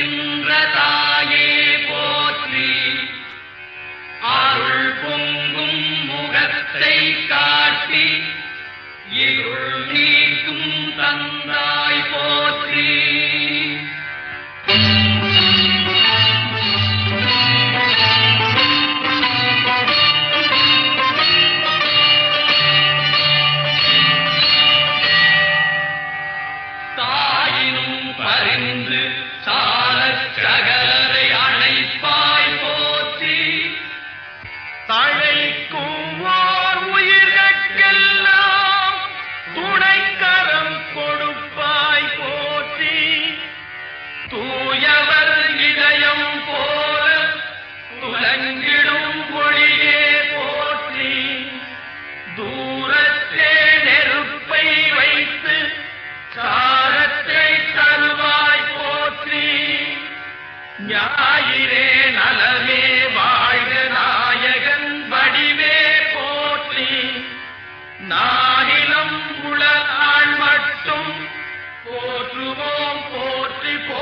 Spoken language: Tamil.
इन्द्रतायै ರಾಗ ஞாயிறே நலமே வாழ்க நாயகன் வடிவே போற்றி. நாகிலம் உள மட்டும் போற்றுவோம் போற்றி போ